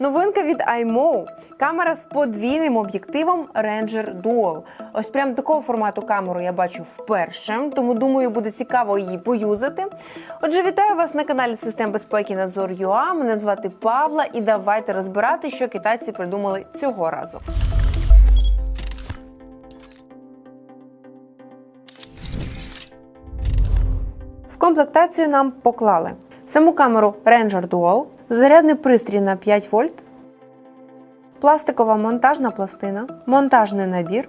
Новинка від iMO. Камера з подвійним об'єктивом Ranger Dual. Ось прям такого формату камеру я бачу вперше, тому думаю, буде цікаво її поюзати. Отже, вітаю вас на каналі Систем безпеки Надзор ЮА. Мене звати Павла, і давайте розбирати, що китайці придумали цього разу. В комплектацію нам поклали саму камеру Ranger Dual, зарядний пристрій на 5 вольт, пластикова монтажна пластина, монтажний набір,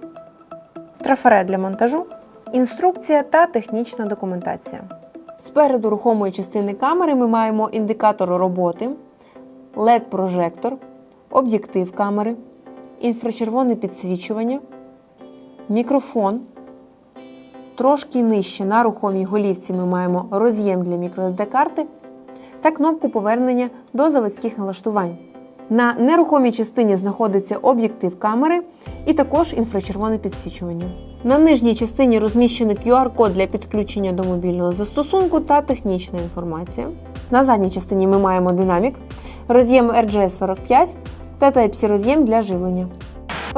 трафарет для монтажу, інструкція та технічна документація. Спереду рухомої частини камери ми маємо індикатор роботи, LED-прожектор, об'єктив камери, інфрачервоне підсвічування, мікрофон. Трошки нижче на рухомій голівці ми маємо роз'єм для microSD-карти та кнопку повернення до заводських налаштувань. На нерухомій частині знаходиться об'єктив камери і також інфрачервоне підсвічування. На нижній частині розміщений QR-код для підключення до мобільного застосунку та технічна інформація. На задній частині ми маємо динамік, роз'єм RGS45 та Type-C роз'єм для живлення.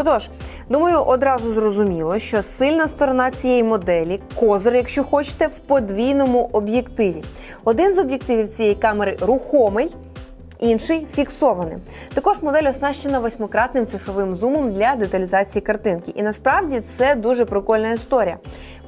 Отож, думаю, одразу зрозуміло, що сильна сторона цієї моделі козир, якщо хочете, в подвійному об'єктиві. Один з об'єктивів цієї камери рухомий. Інший фіксований. Також модель оснащена восьмикратним цифровим зумом для деталізації картинки. І насправді це дуже прикольна історія.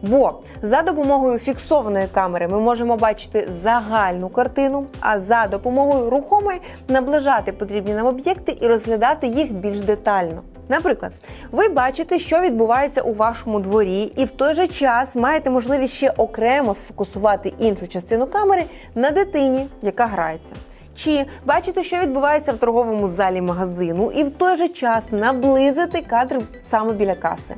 Бо за допомогою фіксованої камери ми можемо бачити загальну картину, а за допомогою рухомої наближати потрібні нам об'єкти і розглядати їх більш детально. Наприклад, ви бачите, що відбувається у вашому дворі, і в той же час маєте можливість ще окремо сфокусувати іншу частину камери на дитині, яка грається. Чи бачите, що відбувається в торговому залі магазину, і в той же час наблизити кадр саме біля каси.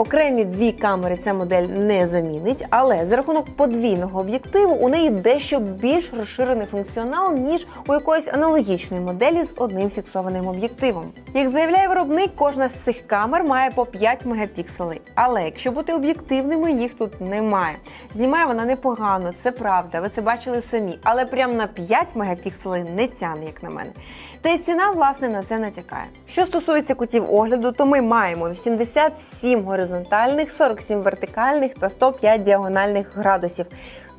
Окремі дві камери ця модель не замінить, але за рахунок подвійного об'єктиву у неї дещо більш розширений функціонал, ніж у якоїсь аналогічної моделі з одним фіксованим об'єктивом. Як заявляє виробник, кожна з цих камер має по 5 мегапікселей. Але якщо бути об'єктивними, їх тут немає. Знімає вона непогано, це правда. Ви це бачили самі, але прям на 5 мегапікселей не тяне, як на мене. Та й ціна, власне, на це натякає. Що стосується кутів огляду, то ми маємо 87 горизонтальних, 47 вертикальних та 105 діагональних градусів.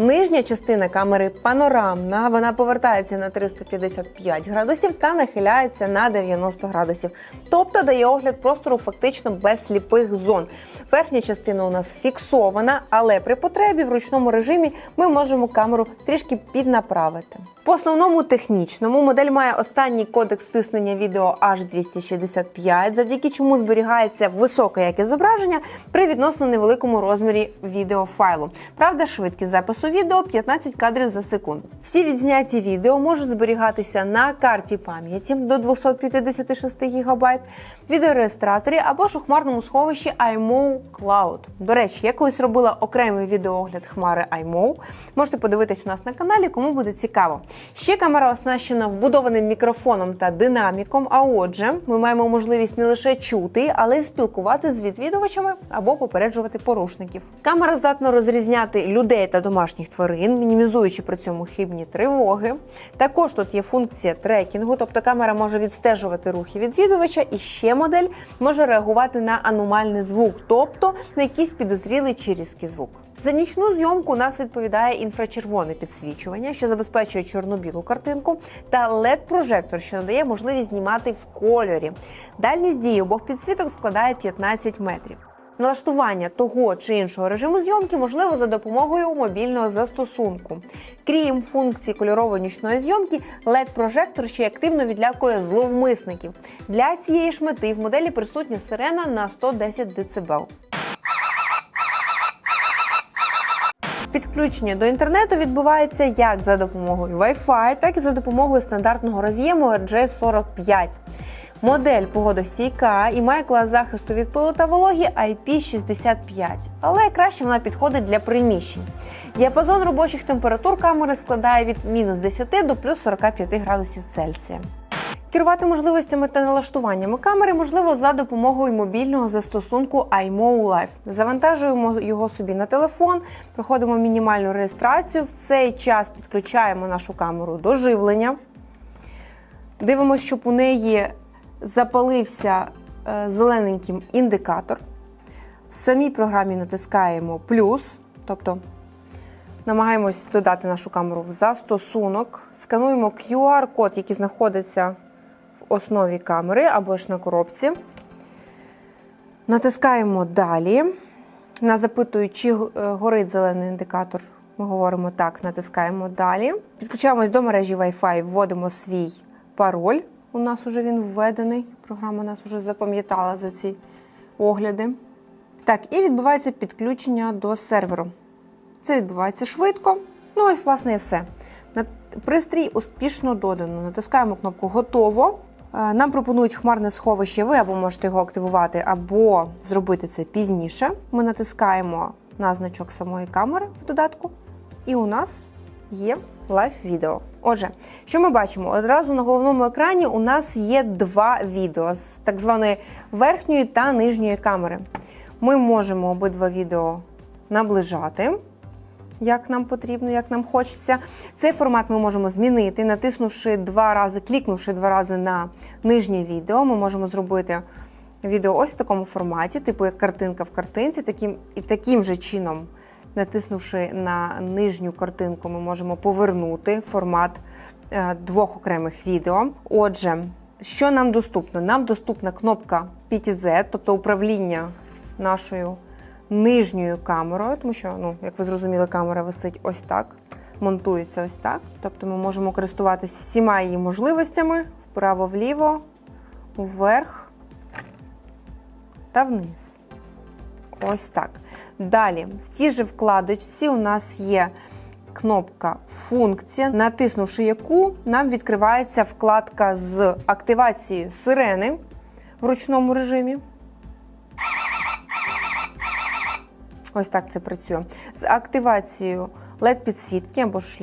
Нижня частина камери панорамна, вона повертається на 355 градусів та нахиляється на 90 градусів. Тобто дає огляд простору фактично без сліпих зон. Верхня частина у нас фіксована, але при потребі в ручному режимі ми можемо камеру трішки піднаправити. По основному технічному модель має останній кодекс стиснення відео H265, завдяки чому зберігається висока якість зображення при відносно невеликому розмірі відеофайлу. Правда, швидкість запису відео 15 кадрів за секунду. Всі відзняті відео можуть зберігатися на карті пам'яті до 256 ГБ, відеореєстраторі або ж у хмарному сховищі iMO Cloud. До речі, я колись робила окремий відеоогляд хмари iMO. Можете подивитись у нас на каналі, кому буде цікаво. Ще камера оснащена вбудованим мікрофоном та динаміком. А отже, ми маємо можливість не лише чути, але й спілкувати з відвідувачами або попереджувати порушників. Камера здатна розрізняти людей та домашніх тварин, мінімізуючи при цьому хибні тривоги. Також тут є функція трекінгу, тобто камера може відстежувати рухи відвідувача, і ще модель може реагувати на аномальний звук, тобто на якийсь підозрілий чи різкий звук. За нічну зйомку нас відповідає інфрачервоне підсвічування, що забезпечує чорно-білу картинку, та LED-прожектор, що надає можливість знімати в кольорі. Дальність дії обох підсвіток складає 15 метрів. Налаштування того чи іншого режиму зйомки можливо за допомогою мобільного застосунку. Крім функції кольорової нічної зйомки, LED-прожектор ще активно відлякує зловмисників. Для цієї ж мети в моделі присутня сирена на 110 дБ. Підключення до інтернету відбувається як за допомогою Wi-Fi, так і за допомогою стандартного роз'єму RJ45. Модель погодостійка і має клас захисту від пилу та вологі IP65, але краще вона підходить для приміщень. Діапазон робочих температур камери складає від мінус 10 до плюс 45 градусів Цельсія. Керувати можливостями та налаштуваннями камери можливо за допомогою мобільного застосунку iMO Live. Завантажуємо його собі на телефон, проходимо мінімальну реєстрацію. В цей час підключаємо нашу камеру до живлення. Дивимося, щоб у неї запалився е, зелененьким індикатор. В самій програмі натискаємо плюс, тобто намагаємось додати нашу камеру в застосунок, скануємо QR-код, який знаходиться в основі камери або ж на коробці. Натискаємо далі. Нас запитують, чи е, горить зелений індикатор. Ми говоримо так, натискаємо далі. Підключаємось до мережі Wi-Fi, вводимо свій пароль. У нас вже він введений. Програма нас вже запам'ятала за ці огляди. Так, і відбувається підключення до серверу. Це відбувається швидко. Ну, ось, власне, і все. Пристрій успішно додано. Натискаємо кнопку Готово. Е, Нам пропонують хмарне сховище. Ви або можете його активувати, або зробити це пізніше. Ми натискаємо на значок самої камери в додатку, і у нас є лайв-відео. Отже, що ми бачимо? Одразу на головному екрані у нас є два відео з так званої верхньої та нижньої камери. Ми можемо обидва відео наближати як нам потрібно, як нам хочеться. Цей формат ми можемо змінити, натиснувши два рази, клікнувши два рази на нижнє відео. Ми можемо зробити відео ось в такому форматі, типу як картинка в картинці. Таким, і таким же чином, натиснувши на нижню картинку, ми можемо повернути формат е, двох окремих відео. Отже, що нам доступно? Нам доступна кнопка PTZ, тобто управління нашою нижньою камерою, тому що, ну, як ви зрозуміли, камера висить ось так, монтується ось так. Тобто ми можемо користуватись всіма її можливостями вправо-вліво, вверх та вниз. Ось так. Далі, в тій же вкладочці у нас є кнопка Функція, натиснувши яку нам відкривається вкладка з активацією сирени в ручному режимі. Ось так це працює. З активацією LED-підсвітки або ж.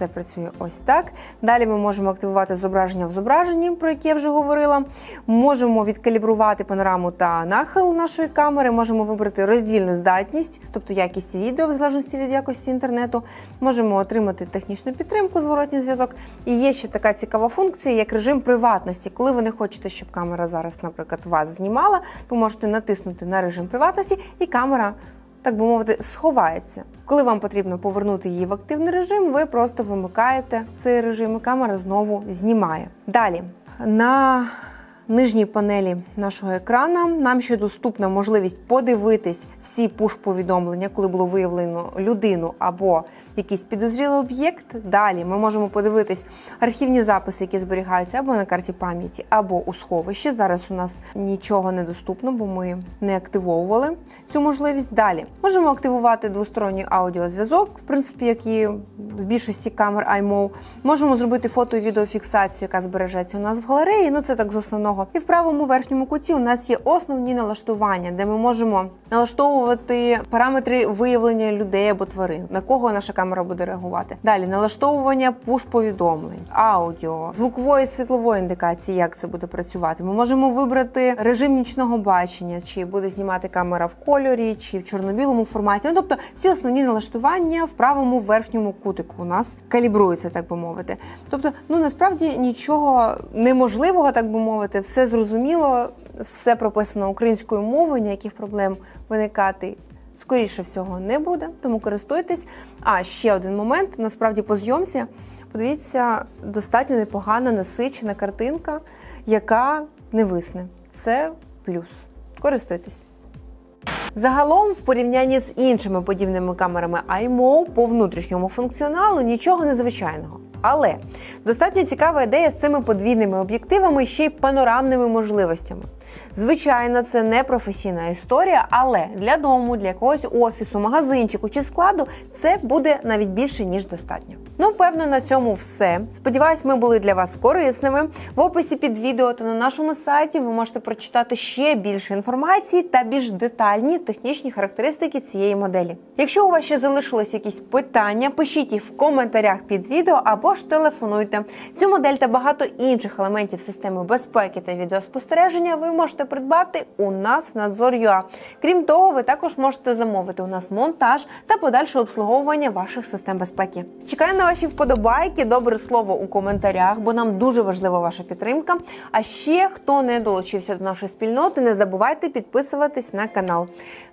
Це працює ось так. Далі ми можемо активувати зображення в зображенні, про яке я вже говорила. Можемо відкалібрувати панораму та нахил нашої камери. Можемо вибрати роздільну здатність, тобто якість відео, в залежності від якості інтернету. Можемо отримати технічну підтримку, зворотній зв'язок. І є ще така цікава функція, як режим приватності. Коли ви не хочете, щоб камера зараз, наприклад, вас знімала, ви можете натиснути на режим приватності, і камера так би мовити, сховається. Коли вам потрібно повернути її в активний режим, ви просто вимикаєте цей режим, і камера знову знімає. Далі на нижній панелі нашого екрана нам ще доступна можливість подивитись всі пуш-повідомлення, коли було виявлено людину або якийсь підозрілий об'єкт. Далі ми можемо подивитись архівні записи, які зберігаються або на карті пам'яті, або у сховищі. Зараз у нас нічого не доступно, бо ми не активовували цю можливість. Далі можемо активувати двосторонній аудіозв'язок, в принципі, як і в більшості камер iMov. Можемо зробити фото і відеофіксацію, яка збережеться у нас в галереї. Ну це так з основного. І в правому верхньому куті у нас є основні налаштування, де ми можемо налаштовувати параметри виявлення людей або тварин, на кого наша камера буде реагувати. Далі налаштовування пуш-повідомлень, аудіо, звукової світлової індикації, як це буде працювати. Ми можемо вибрати режим нічного бачення, чи буде знімати камера в кольорі, чи в чорно-білому форматі. Ну, тобто всі основні налаштування в правому верхньому кутику у нас калібруються, так би мовити. Тобто, ну насправді нічого неможливого, так би мовити, все зрозуміло, все прописано українською мовою, ніяких проблем виникати. Скоріше всього не буде, тому користуйтесь. А ще один момент: насправді по зйомці, подивіться, достатньо непогана насичена картинка, яка не висне. Це плюс. Користуйтесь. Загалом, в порівнянні з іншими подібними камерами iMO по внутрішньому функціоналу нічого незвичайного. Але достатньо цікава ідея з цими подвійними об'єктивами ще й панорамними можливостями. Звичайно, це не професійна історія, але для дому, для якогось офісу, магазинчику чи складу це буде навіть більше ніж достатньо. Ну, певно, на цьому все. Сподіваюсь, ми були для вас корисними. В описі під відео та на нашому сайті ви можете прочитати ще більше інформації та більш детальні технічні характеристики цієї моделі. Якщо у вас ще залишились якісь питання, пишіть їх в коментарях під відео або або ж телефонуйте. Цю модель та багато інших елементів системи безпеки та відеоспостереження ви можете придбати у нас в Надзор.ua. Крім того, ви також можете замовити у нас монтаж та подальше обслуговування ваших систем безпеки. Чекаю на ваші вподобайки, добре слово у коментарях, бо нам дуже важлива ваша підтримка. А ще хто не долучився до нашої спільноти, не забувайте підписуватись на канал.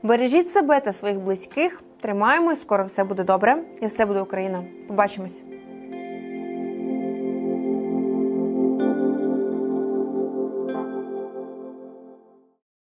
Бережіть себе та своїх близьких. Тримаємось, скоро все буде добре, і все буде Україна. Побачимось.